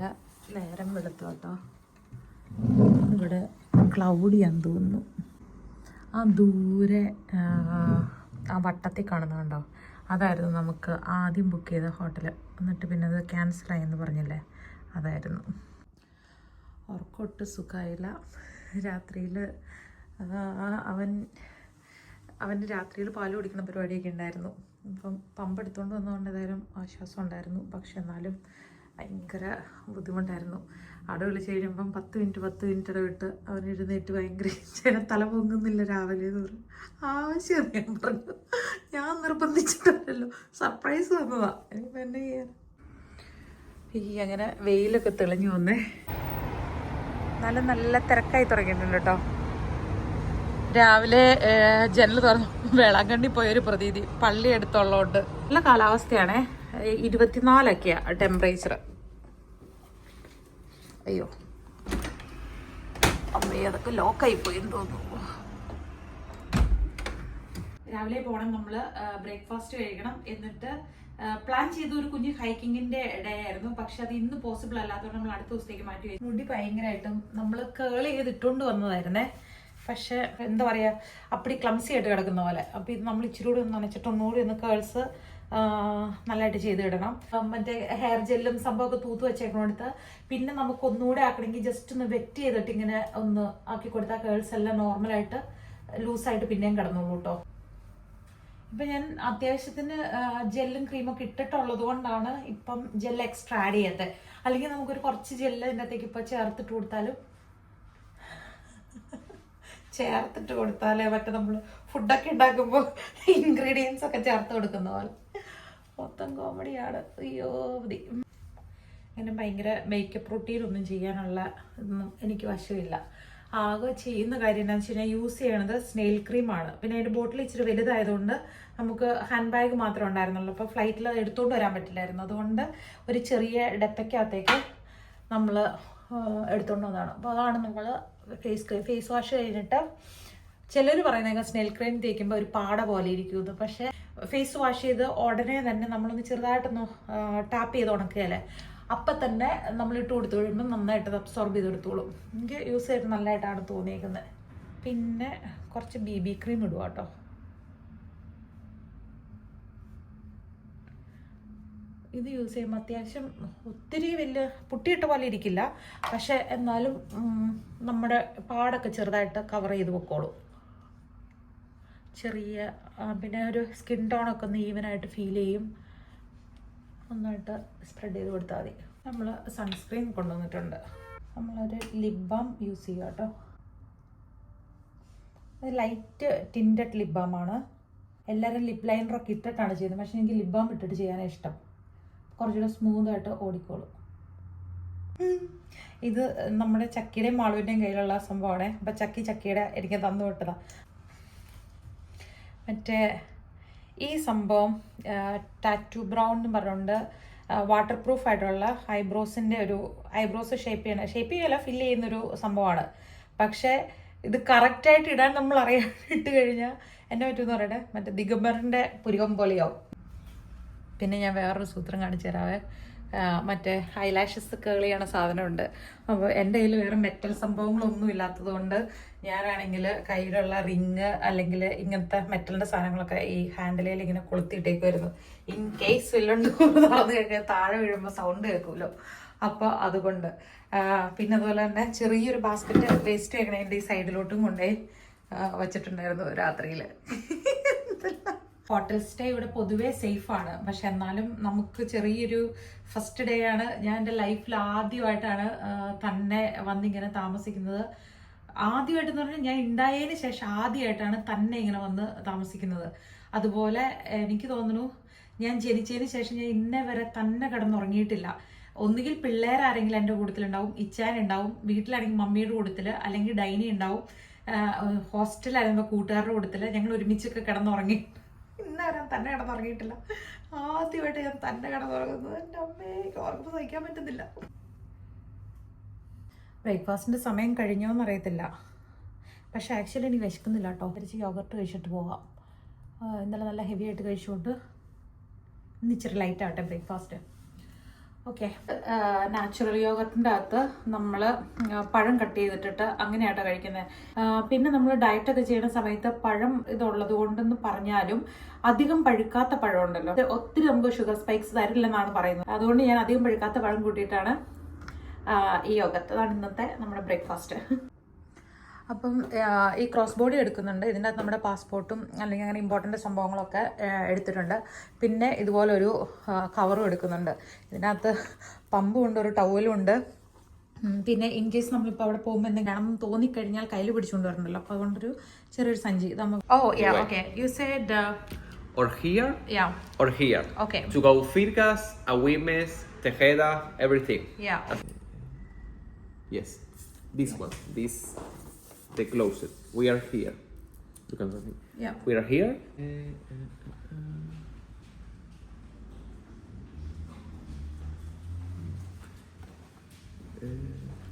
നല്ല നേരം വെളുത്തു കേട്ടോ. ഇവിടെ ക്ലൗഡിയാന്ന് തോന്നുന്നു. ആ ദൂരെ ആ, വട്ടത്തിൽ കാണുന്നുണ്ടോ അതായിരുന്നു നമുക്ക് ആദ്യം ബുക്ക് ചെയ്ത ഹോട്ടൽ എന്നിട്ട് പിന്നെ അത് ക്യാൻസലായി എന്ന് പറഞ്ഞില്ലേ? അതായിരുന്നു. ഉറക്കൊട്ട് സുഖമായില്ല. രാത്രിയിൽ അവൻ അവന് രാത്രിയിൽ പാൽ കുടിക്കുന്ന പരിപാടിയൊക്കെ ഉണ്ടായിരുന്നു. അപ്പം പമ്പ് എടുത്തുകൊണ്ട് വന്നതുകൊണ്ട് ഏതായാലും ആശ്വാസം ഉണ്ടായിരുന്നു. പക്ഷെ എന്നാലും ഭയങ്കര ബുദ്ധിമുട്ടായിരുന്നു. അവിടെ വിളിച്ച് കഴിയുമ്പം പത്ത് മിനിറ്റ് പത്ത് മിനിറ്റ് ഇടവിട്ട് അവൻ എഴുന്നേറ്റ് ഭയങ്കര ചില തല പൊങ്ങുന്നില്ല രാവിലെ എന്ന് പറഞ്ഞു. ആവശ്യം ഞാൻ പറഞ്ഞു. ഞാൻ നിർബന്ധിച്ചിട്ടല്ലോ സർപ്രൈസ് വന്നതാ. എനിക്ക് എന്നെ ചെയ്യാൻ ഈ അങ്ങനെ വെയിലൊക്കെ തെളിഞ്ഞു വന്നേ. നല്ല നല്ല തിരക്കായി തുടങ്ങിയിട്ടുണ്ട് കേട്ടോ. രാവിലെ ജനൽ തുറന്നു. വേളാങ്കണ്ണി പോയൊരു പ്രതീതി. പള്ളി എടുത്തുള്ളതുകൊണ്ട് നല്ല കാലാവസ്ഥയാണേ. ഏഹ്, ഇരുപത്തിനാലൊക്കെയാ ടെമ്പറേച്ചർ അയ്യോ. അമ്മേ അതൊക്കെ ലോക്കായി പോയി എന്ന് തോന്നുന്നു. രാവിലെ പോകണം നമ്മൾ ബ്രേക്ക്ഫാസ്റ്റ് കഴിക്കണം. എന്നിട്ട് പ്ലാൻ ചെയ്ത ഒരു കുഞ്ഞ് ഹൈക്കിങ്ങിന്റെ ഡേ ആയിരുന്നു. പക്ഷെ അത് ഇന്ന് പോസിബിൾ അല്ലാത്തതുകൊണ്ട് നമ്മൾ അടുത്ത ദിവസത്തേക്ക് മാറ്റി വെച്ചു. മുടി ഭയങ്കരമായിട്ടും നമ്മൾ കേൾ ചെയ്ത് ഇട്ടുകൊണ്ട് വന്നതായിരുന്നേ. പക്ഷെ എന്താ പറയുക അപ്പടി ക്ലംസി ആയിട്ട് കിടക്കുന്ന പോലെ. അപ്പോൾ ഇത് നമ്മൾ ഇച്ചിരി കൂടി ഒന്ന് നനച്ചിട്ട് ഒന്നുകൂടി ഒന്ന് കേൾസ് നല്ലതായിട്ട് ചെയ്ത് ഇടണം മറ്റേ ഹെയർ ജെല്ലും സംഭവമൊക്കെ തൂത്ത് വെച്ചേക്കണോടുത്ത് പിന്നെ നമുക്ക് ഒന്നുകൂടെ ആക്കണമെങ്കിൽ ജസ്റ്റ് ഒന്ന് വെറ്റ് ചെയ്തിട്ട് ഇങ്ങനെ ഒന്ന് ആക്കി കൊടുത്താൽ കേൾസ് എല്ലാം നോർമലായിട്ട് ലൂസായിട്ട് പിന്നെയും കിടന്നോളൂ കേട്ടോ ഇപ്പൊ ഞാൻ അത്യാവശ്യത്തിന് ജെല്ലും ക്രീമൊക്കെ ഇട്ടിട്ടുള്ളത് കൊണ്ടാണ് ഇപ്പം ജെൽ എക്സ്ട്രാ ആഡ് ചെയ്യാത്തത് അല്ലെങ്കിൽ നമുക്കൊരു കുറച്ച് ജെല്ല് ഇതിനകത്തേക്ക് ഇപ്പൊ ചേർത്തിട്ട് കൊടുത്താലും ചേർത്തിട്ട് കൊടുത്താലേ മറ്റേ നമ്മൾ ഫുഡൊക്കെ ഉണ്ടാക്കുമ്പോൾ ഇൻഗ്രീഡിയൻസ് ഒക്കെ ചേർത്ത് കൊടുക്കുന്ന പോലെ. മൊത്തം കോമഡിയാണ്. അയ്യോ അങ്ങനെ ഭയങ്കര മേക്കപ്പ് റൂട്ടീൻ ഒന്നും ചെയ്യാനുള്ള ഇതൊന്നും എനിക്ക് വശമില്ല. ആകെ ചെയ്യുന്ന കാര്യം എന്താണെന്ന് വെച്ച് കഴിഞ്ഞാൽ യൂസ് ചെയ്യണത് സ്നെയിൽ ക്രീമാണ് പിന്നെ അതിന്റെ ബോട്ടിൽ ഇച്ചിരി വലുതായതുകൊണ്ട് നമുക്ക് ഹാൻഡ് ബാഗ് മാത്രമേ ഉണ്ടായിരുന്നുള്ളൂ. അപ്പോൾ ഫ്ലൈറ്റിൽ എടുത്തുകൊണ്ട് വരാൻ പറ്റില്ലായിരുന്നു. അതുകൊണ്ട് ഒരു ചെറിയ ഡെപ്പയ്ക്കകത്തേക്ക് നമ്മൾ എടുത്തുകൊണ്ട് വന്നതാണ്. അപ്പോൾ അതാണ് നമ്മൾ ഫേസ് ഫേസ് വാഷ് കഴിഞ്ഞിട്ട് ചിലർ പറയുന്നത് സ്നെയിൽ ക്രീം തേക്കുമ്പോൾ ഒരു പാട പോലെ ഇരിക്കുന്നു പക്ഷേ ഫേസ് വാഷ് ചെയ്ത് ഉടനെ തന്നെ നമ്മളൊന്ന് ചെറുതായിട്ടൊന്ന് ടാപ്പ് ചെയ്ത് ഉണക്കിയാലേ അപ്പം തന്നെ നമ്മൾ ഇട്ട് കൊടുത്തു കഴിയുമ്പോൾ നന്നായിട്ട് അബ്സോർബ് ചെയ്തെടുത്തോളും എനിക്ക് യൂസ് ചെയ്തിട്ട് നല്ലതായിട്ടാണ് തോന്നിയേക്കുന്നത് പിന്നെ കുറച്ച് ബി ബി ക്രീം ഇടുക കേട്ടോ. ഇത് യൂസ് ചെയ്യുമ്പോൾ അത്യാവശ്യം ഒത്തിരി വലിയ പുട്ടിയിട്ട പോലെ ഇരിക്കില്ല. പക്ഷെ എന്നാലും നമ്മുടെ പാടൊക്കെ ചെറുതായിട്ട് കവർ ചെയ്ത് പൊക്കോളും ചെറിയ പിന്നെ ഒരു സ്കിൻ ടോണൊക്കെ ഒന്ന് ഈവനായിട്ട് ഫീൽ ചെയ്യും. നന്നായിട്ട് സ്പ്രെഡ് ചെയ്ത് കൊടുത്താൽ മതി. നമ്മൾ സൺസ്ക്രീൻ കൊണ്ടുവന്നിട്ടുണ്ട്. നമ്മളൊരു ലിപ് ബാം യൂസ് ചെയ്യുക കേട്ടോ. അത് ലൈറ്റ് ടിന്റഡ് ലിപ് ബാമാണ് എല്ലാവരും ലിപ് ലൈനറൊക്കെ ഇട്ടിട്ടാണ് ചെയ്യുന്നത്. പക്ഷേ എനിക്ക് ലിപ് ബാം ഇട്ടിട്ട് ചെയ്യാനാണ് ഇഷ്ടം. കുറച്ചുകൂടെ സ്മൂത്തായിട്ട് ഓടിക്കോളും. ഇത് നമ്മുടെ ചക്കിയുടെയും മാളുവിന്റെയും കയ്യിലുള്ള സംഭവമാണ്. അപ്പം ചക്കി ചക്കിയുടെ എനിക്ക് തന്നു വിട്ടതാ. മറ്റേ ഈ സംഭവം ടാറ്റു ബ്രൗൺ എന്ന് പറഞ്ഞുകൊണ്ട് വാട്ടർ പ്രൂഫ് ആയിട്ടുള്ള ഐബ്രോസിന്റെ ഒരു ഐബ്രോസ് ഷേപ്പ് ചെയ്യണ ഷേപ്പ് ചെയ്യല്ല ഫില്ല് ചെയ്യുന്നൊരു സംഭവമാണ് പക്ഷേ ഇത് കറക്റ്റായിട്ട് ഇടാൻ നമ്മൾ അറിയാൻ ഇട്ട് കഴിഞ്ഞാൽ എന്നെ പറ്റുമെന്ന് പറയട്ടെ? മറ്റേ ദിഗംബറിന്റെ പുരുകം പോലെയാവും. പിന്നെ ഞാൻ വേറൊരു സൂത്രം കാണിച്ചു തരാവേ. മറ്റേ ഐലാഷസ് കേൾ ചെയ്യണ സാധനമുണ്ട്. അപ്പോൾ എന്റെ കയ്യിൽ വേറെ മെറ്റൽ സംഭവങ്ങളൊന്നും ഇല്ലാത്തത് കൊണ്ട് ഞാനാണെങ്കിൽ കയ്യിലുള്ള റിങ് അല്ലെങ്കിൽ ഇങ്ങനത്തെ മെറ്റലിന്റെ സാധനങ്ങളൊക്കെ ഈ ഹാൻഡിലയിൽ ഇങ്ങനെ കൊളുത്തിയിട്ടേക്കുമായിരുന്നു ഇൻ കേസ് വില്ലുണ്ട് തുറന്നു കഴിഞ്ഞാൽ താഴെ വീഴുമ്പോൾ സൗണ്ട് കേൾക്കുമല്ലോ അപ്പോൾ അതുകൊണ്ട് പിന്നെ അതുപോലെ തന്നെ ചെറിയൊരു ബാസ്ക്കറ്റ് വേസ്റ്റ് ചെയ്യണതിന്റെ ഈ സൈഡിലോട്ടും കൊണ്ടുപോയി വച്ചിട്ടുണ്ടായിരുന്നു രാത്രിയിൽ ഹോട്ടൽ സ്റ്റേ ഇവിടെ പൊതുവേ സേഫ് ആണ്. പക്ഷെ എന്നാലും നമുക്ക് ചെറിയൊരു ഫസ്റ്റ് ഡേ ആണ്. ഞാൻ എന്റെ ലൈഫിൽ ആദ്യമായിട്ടാണ് തന്നെ വന്നിങ്ങനെ താമസിക്കുന്നത്. ആദ്യമായിട്ടെന്ന് പറഞ്ഞാൽ ഞാൻ ഉണ്ടായതിന് ശേഷം ആദ്യമായിട്ടാണ് തന്നെ ഇങ്ങനെ വന്ന് താമസിക്കുന്നത്. അതുപോലെ എനിക്ക് തോന്നുന്നു ഞാൻ ജനിച്ചതിന് ശേഷം ഞാൻ ഇന്നേ വരെ തന്നെ കിടന്നുറങ്ങിയിട്ടില്ല. ഒന്നുകിൽ പിള്ളേരാരെങ്കിലും എന്റെ കൂട്ടത്തിലുണ്ടാവും ഇച്ചാൻ ഉണ്ടാവും വീട്ടിലാണെങ്കിൽ മമ്മിയുടെ കൂട്ടത്തിൽ അല്ലെങ്കിൽ ഡൈനി ഉണ്ടാവും ഹോസ്റ്റലായിരുന്നു കൂട്ടുകാരുടെ കൂട്ടത്തിൽ ഞങ്ങൾ ഒരുമിച്ചൊക്കെ കിടന്നുറങ്ങി. ഇന്നേരം തന്നെ കിടന്നുറങ്ങിയിട്ടില്ല. ആദ്യമായിട്ട് ഞാൻ തന്നെ കിടന്നുറങ്ങുന്നത്. എന്റെ അമ്മേ എനിക്ക് ഓർക്കുമ്പോൾ സഹിക്കാൻ പറ്റുന്നില്ല. ബ്രേക്ക്ഫാസ്റ്റിന്റെ സമയം കഴിഞ്ഞോ എന്നറിയത്തില്ല. പക്ഷെ ആക്ച്വലി എനിക്ക് വിശക്കുന്നില്ല കേട്ടോ. തിരിച്ച് യോഗർട്ട് കഴിച്ചിട്ട് പോവാം. ഇന്നലെ നല്ല ഹെവി ആയിട്ട് കഴിച്ചുകൊണ്ട് ഇന്ന് ഇച്ചിരി ലൈറ്റ് ആവട്ടെ ബ്രേക്ക്ഫാസ്റ്റ്. ഓക്കെ നാച്ചുറൽ യോഗത്തിന്റെ അകത്ത് നമ്മൾ പഴം കട്ട് ചെയ്തിട്ടിട്ട് അങ്ങനെയാട്ടോ കഴിക്കുന്നത് പിന്നെ നമ്മൾ ഡയറ്റൊക്കെ ചെയ്യുന്ന സമയത്ത് പഴം ഇതുള്ളത് കൊണ്ടെന്ന് പറഞ്ഞാലും അധികം പഴുക്കാത്ത പഴം ഉണ്ടല്ലോ. ഒത്തിരി നമുക്ക് ഷുഗർ സ്പൈക്സ് തരില്ലെന്നാണ് പറയുന്നത്. അതുകൊണ്ട് ഞാൻ അധികം പഴുക്കാത്ത പഴം കൂട്ടിയിട്ടാണ് ഈ യോഗത്ത്. അതാണ് ഇന്നത്തെ നമ്മുടെ ബ്രേക്ക്ഫാസ്റ്റ് അപ്പം ഈ ക്രോസ് ബോഡി എടുക്കുന്നുണ്ട്. ഇതിന്റെ അകത്ത് നമ്മുടെ പാസ്പോർട്ടും അല്ലെങ്കിൽ അങ്ങനെ ഇമ്പോർട്ടന്റ് സംഭവങ്ങളൊക്കെ എടുത്തിട്ടുണ്ട്. പിന്നെ ഇതുപോലൊരു കവറും എടുക്കുന്നുണ്ട്. ഇതിനകത്ത് പമ്പും ഉണ്ട് ഒരു ടവലും ഉണ്ട്. പിന്നെ ഇൻ കേസ് നമ്മളിപ്പോൾ അവിടെ പോകുമ്പോൾ എന്തെങ്കിലും തോന്നിക്കഴിഞ്ഞാൽ കയ്യിൽ പിടിച്ചുകൊണ്ട് വരണമല്ലോ അപ്പോൾ അതുകൊണ്ടൊരു ചെറിയൊരു സഞ്ചി. നമുക്ക് ഓ yeah okay you said Or here? Yeah or here. Okay To go Firgas, awimes Tejeda, everything. Yeah Yes. This one. This the closet. We are here. You can see. Yeah. We are here.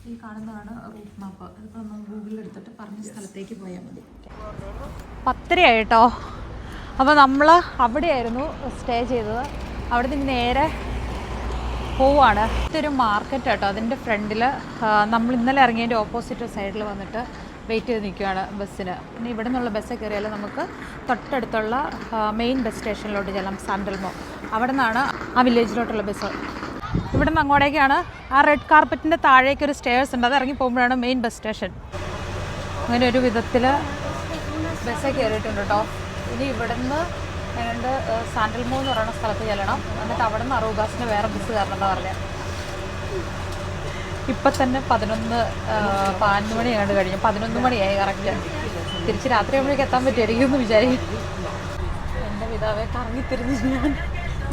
ഈ കാണുന്നതാണ് route map അതിപ്പോൾ നമ്മൾ ഗൂഗിളിൽ എടുത്തിട്ട് പറഞ്ഞ സ്ഥലത്തേക്ക് പോയാൽ മതി പത്തരയായിട്ടോ അപ്പോൾ നമ്മൾ അവിടെയായിരുന്നു സ്റ്റേ ചെയ്തത് അവിടെ നിന്ന് നേരെ പോവാണ് ഇതൊരു മാർക്കറ്റ് കേട്ടോ അതിന്റെ ഫ്രണ്ടിൽ നമ്മൾ ഇന്നലെ ഇറങ്ങിയതിന്റെ ഓപ്പോസിറ്റ് സൈഡിൽ വന്നിട്ട് വെയിറ്റ് ചെയ്ത് നിൽക്കുകയാണ് ബസ്സിന്. ഇനി ഇവിടെ നിന്നുള്ള ബസ്സിൽ കയറിയാൽ നമുക്ക് തൊട്ടടുത്തുള്ള മെയിൻ ബസ് സ്റ്റേഷനിലോട്ട് ചെല്ലാം സാൻഡൽമോ. അവിടെ നിന്നാണ് ആ വില്ലേജിലോട്ടുള്ള ബസ് ഇവിടെ നിന്ന് അങ്ങോട്ടേക്കാണ്. ആ റെഡ് കാർപ്പറ്റിന്റെ താഴേക്ക് ഒരു സ്റ്റേഴ്സ് ഉണ്ട്. അത് ഇറങ്ങി പോകുമ്പോഴാണ് മെയിൻ ബസ് സ്റ്റേഷൻ അങ്ങനെ ഒരു വിധത്തിൽ ബസ്സിൽ കയറിയിട്ടുണ്ട് കേട്ടോ ഇനി ഇവിടുന്ന് ഏതാണ്ട് സാൻഡൽമോ എന്ന് പറയുന്ന സ്ഥലത്ത് ചെല്ലണം. എന്നിട്ട് അവിടെ നിന്ന് അറൂബാസിന് വേറെ ബസ് കയറണമെന്നാണ് പറഞ്ഞത് ഇപ്പം തന്നെ പതിനൊന്ന് പതിനൊന്ന് മണി കണ്ട് കഴിഞ്ഞു. പതിനൊന്ന് മണിയായി കറക്റ്റ് തിരിച്ച് രാത്രി ആകുമ്പോഴേക്ക് എത്താൻ പറ്റുമായിരിക്കും എന്ന് വിചാരിക്കും എന്റെ പിതാവെ കറങ്ങി തിരിഞ്ഞ് ഞാൻ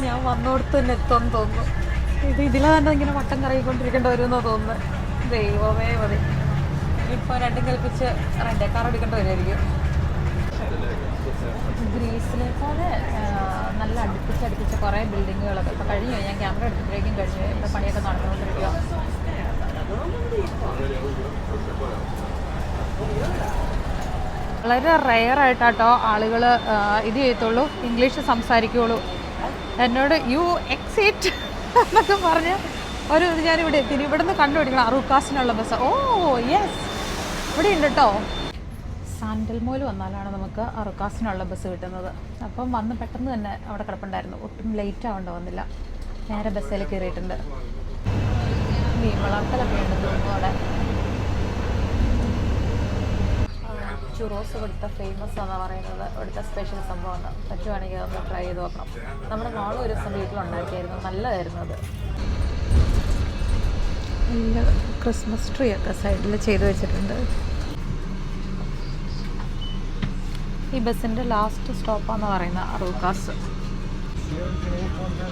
ഞാൻ വന്നോടത്ത് തന്നെ എത്തുമെന്ന് തോന്നുന്നു. ഇത് ഇതിലെ തന്നെ ഇങ്ങനെ വട്ടം കറങ്ങിക്കൊണ്ടിരിക്കേണ്ട വരുമെന്നോ തോന്നുന്നു. ദൈവമേ മതി. ഇപ്പോൾ രണ്ടും കൽപ്പിച്ച് റെന്റെ കാർ എടുക്കേണ്ടി വരുമായിരിക്കും ഗ്രീസിലെ പോലെ നല്ല അടുപ്പിച്ച് അടുപ്പിച്ച് കുറേ ബിൽഡിങ്ങുകളൊക്കെ ഇപ്പോൾ കഴിഞ്ഞു ഞാൻ ക്യാമറ എടുത്തപ്പോഴേക്കും കഴിഞ്ഞു. ഇപ്പൊ പണിയൊക്കെ നടന്നുകൊണ്ടിരിക്കുക വളരെ റെയർ ആയിട്ടാട്ടോ ആളുകൾ ഇത് ചെയ്യത്തുള്ളൂ. ഇംഗ്ലീഷ് സംസാരിക്കുകയുള്ളൂ. എന്നോട് യു എക്സിറ്റ് എന്നൊക്കെ പറഞ്ഞ് ഒരു ഇത് ഞാൻ ഇവിടെ എത്തി ഇവിടെ നിന്ന് കണ്ടുപിടിക്കണം. അറുക്കാസിനുള്ള ബസ് ഓ യെസ് ഇവിടെ ഉണ്ട് കേട്ടോ സാൻഡൽമോൽ വന്നാലാണ് നമുക്ക് അറുക്കാസിനുള്ള ബസ് കിട്ടുന്നത്. അപ്പം വന്ന് പെട്ടെന്ന് തന്നെ അവിടെ കിടപ്പുണ്ടായിരുന്നു. ഒട്ടും ലേറ്റ് ആവേണ്ട വന്നില്ല. നേരെ ബസ്സിൽ കയറിയിട്ടുണ്ട്. മീൻ വളർത്തലൊക്കെ ഉണ്ട് തോന്നുന്നു അവിടെ. ചുറോസ് ഇവിടുത്തെ ഫേമസ് എന്നാണ് പറയുന്നത്. ഇവിടുത്തെ സ്പെഷ്യൽ സംഭവമാണ് പറ്റുവാണെങ്കിൽ അതൊന്ന് ട്രൈ ചെയ്ത് നോക്കണം. നമ്മുടെ നാളെ ഒരു ദിവസം വീട്ടിലുണ്ടാക്കിയായിരുന്നു നല്ലതായിരുന്നു അത്. ക്രിസ്മസ് ട്രീ ഒക്കെ സൈഡിൽ ചെയ്ത് വെച്ചിട്ടുണ്ട്. ഈ ബസ്സിന്റെ ലാസ്റ്റ് സ്റ്റോപ്പാന്ന് പറയുന്ന അറൂക്കാസ്.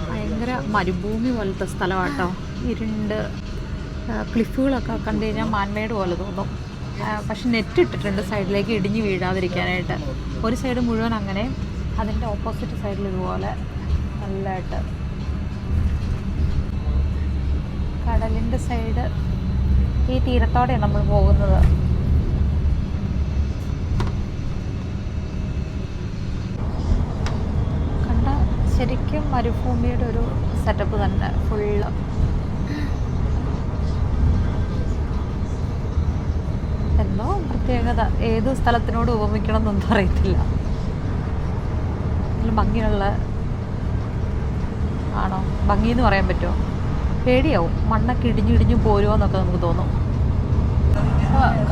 ഭയങ്കര മരുഭൂമി പോലത്തെ സ്ഥലമാട്ടോ. ഇരുണ്ട് ക്ലിഫുകളൊക്കെ കണ്ടു കഴിഞ്ഞാൽ മാൻമേട് പോലെ തോന്നും. പക്ഷെ നെറ്റ് ഇട്ടിട്ടുണ്ട് സൈഡിലേക്ക് ഇടിഞ്ഞ് വീഴാതിരിക്കാനായിട്ട്. ഒരു സൈഡ് മുഴുവൻ അങ്ങനെ അതിന്റെ ഓപ്പോസിറ്റ് സൈഡിൽ ഇതുപോലെ നല്ലതായിട്ട് കടലിന്റെ സൈഡ് ഈ തീരത്തോടെയാണ് നമ്മൾ പോകുന്നത്. കണ്ട ശരിക്കും മരുഭൂമിയുടെ ഒരു സെറ്റപ്പ് തന്നെ ഫുള്ള് എന്തോ പ്രത്യേകത ഏത് സ്ഥലത്തിനോട് ഉപമിക്കണം എന്നൊന്നും അറിയത്തില്ല. നല്ല ഭംഗിയുള്ള ആണോ? എന്ന് പറയാൻ പറ്റുമോ? പേടിയാവും. മണ്ണൊക്കെ ഇടിഞ്ഞു ഇടിഞ്ഞു പോരുമോ എന്നൊക്കെ നമുക്ക് തോന്നും.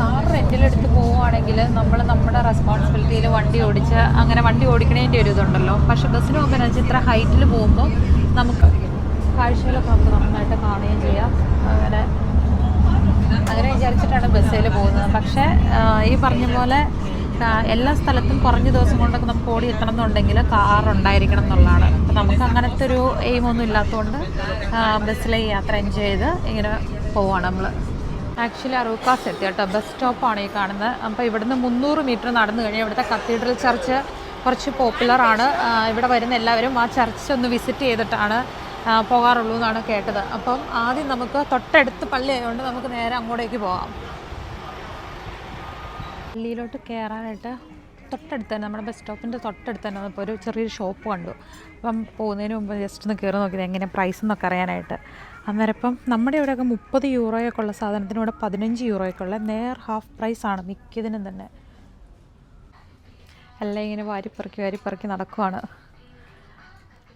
കാർ റെന്റിലെടുത്ത് പോവുകയാണെങ്കിൽ നമ്മൾ നമ്മുടെ റെസ്പോൺസിബിലിറ്റിയിൽ വണ്ടി ഓടിച്ച് അങ്ങനെ വണ്ടി ഓടിക്കണേന്റെ ഒരു ഇതുണ്ടല്ലോ. പക്ഷെ ബസ്സിന് പോകുമ്പോൾ എന്ന് വെച്ചാൽ ഇത്ര ഹൈറ്റിൽ പോകുമ്പോൾ നമുക്ക് കാഴ്ചകളൊക്കെ നമുക്ക് നന്നായിട്ട് കാണുകയും ചെയ്യാം. അങ്ങനെ അങ്ങനെ വിചാരിച്ചിട്ടാണ് ബസ്സിൽ പോകുന്നത്. പക്ഷേ ഈ പറഞ്ഞ പോലെ എല്ലാ സ്ഥലത്തും കുറഞ്ഞ ദിവസം കൊണ്ടൊക്കെ നമുക്ക് ഓടി എത്തണം എന്നുണ്ടെങ്കിൽ കാർ ഉണ്ടായിരിക്കണം എന്നുള്ളതാണ്. അപ്പം നമുക്ക് അങ്ങനത്തെ ഒരു എയിമൊന്നും ഇല്ലാത്തതുകൊണ്ട് ബസ്സിലെ യാത്ര എൻജോയ് ചെയ്ത് ഇങ്ങനെ പോവാണ് നമ്മൾ ആക്ച്വലി അറൂക്കാസ് എത്തി കേട്ടോ. ബസ് സ്റ്റോപ്പാണ് ഈ കാണുന്നത്. അപ്പോൾ ഇവിടുന്ന് മുന്നൂറ് മീറ്റർ നടന്നു കഴിഞ്ഞാൽ ഇവിടുത്തെ കത്തീഡ്രൽ ചർച്ച് കുറച്ച് പോപ്പുലറാണ് ഇവിടെ വരുന്ന എല്ലാവരും ആ ചർച്ച് ഒന്ന് വിസിറ്റ് ചെയ്തിട്ടാണ് പോകാറുള്ളൂ എന്നാണ് കേട്ടത്. അപ്പം ആദ്യം നമുക്ക് തൊട്ടടുത്ത് പള്ളി ആയതുകൊണ്ട് നമുക്ക് നേരെ അങ്ങോട്ടേക്ക് പോകാം. പള്ളിയിലോട്ട് കയറാനായിട്ട് തൊട്ടടുത്ത് തന്നെ നമ്മുടെ ബസ് സ്റ്റോപ്പിന്റെ തൊട്ടടുത്ത് തന്നെ ഇപ്പോൾ ഒരു ചെറിയൊരു ഷോപ്പ് കണ്ടു. അപ്പം പോകുന്നതിന് മുമ്പ് ജസ്റ്റ് ഒന്ന് കയറി നോക്കിയത് എങ്ങനെ പ്രൈസ് എന്നൊക്കെ അറിയാനായിട്ട്. അന്നേരം ഇപ്പം നമ്മുടെ ഇവിടെയൊക്കെ മുപ്പത് യൂറോയൊക്കെ ഉള്ള സാധനത്തിന് ഇവിടെ പതിനഞ്ച് യൂറോയൊക്കെ ഉള്ള നേർ ഹാഫ് പ്രൈസാണ് മിക്കതിനും തന്നെ. എല്ലാം ഇങ്ങനെ വാരിപ്പറക്കി വാരിപ്പറക്കി നടക്കുവാണ്.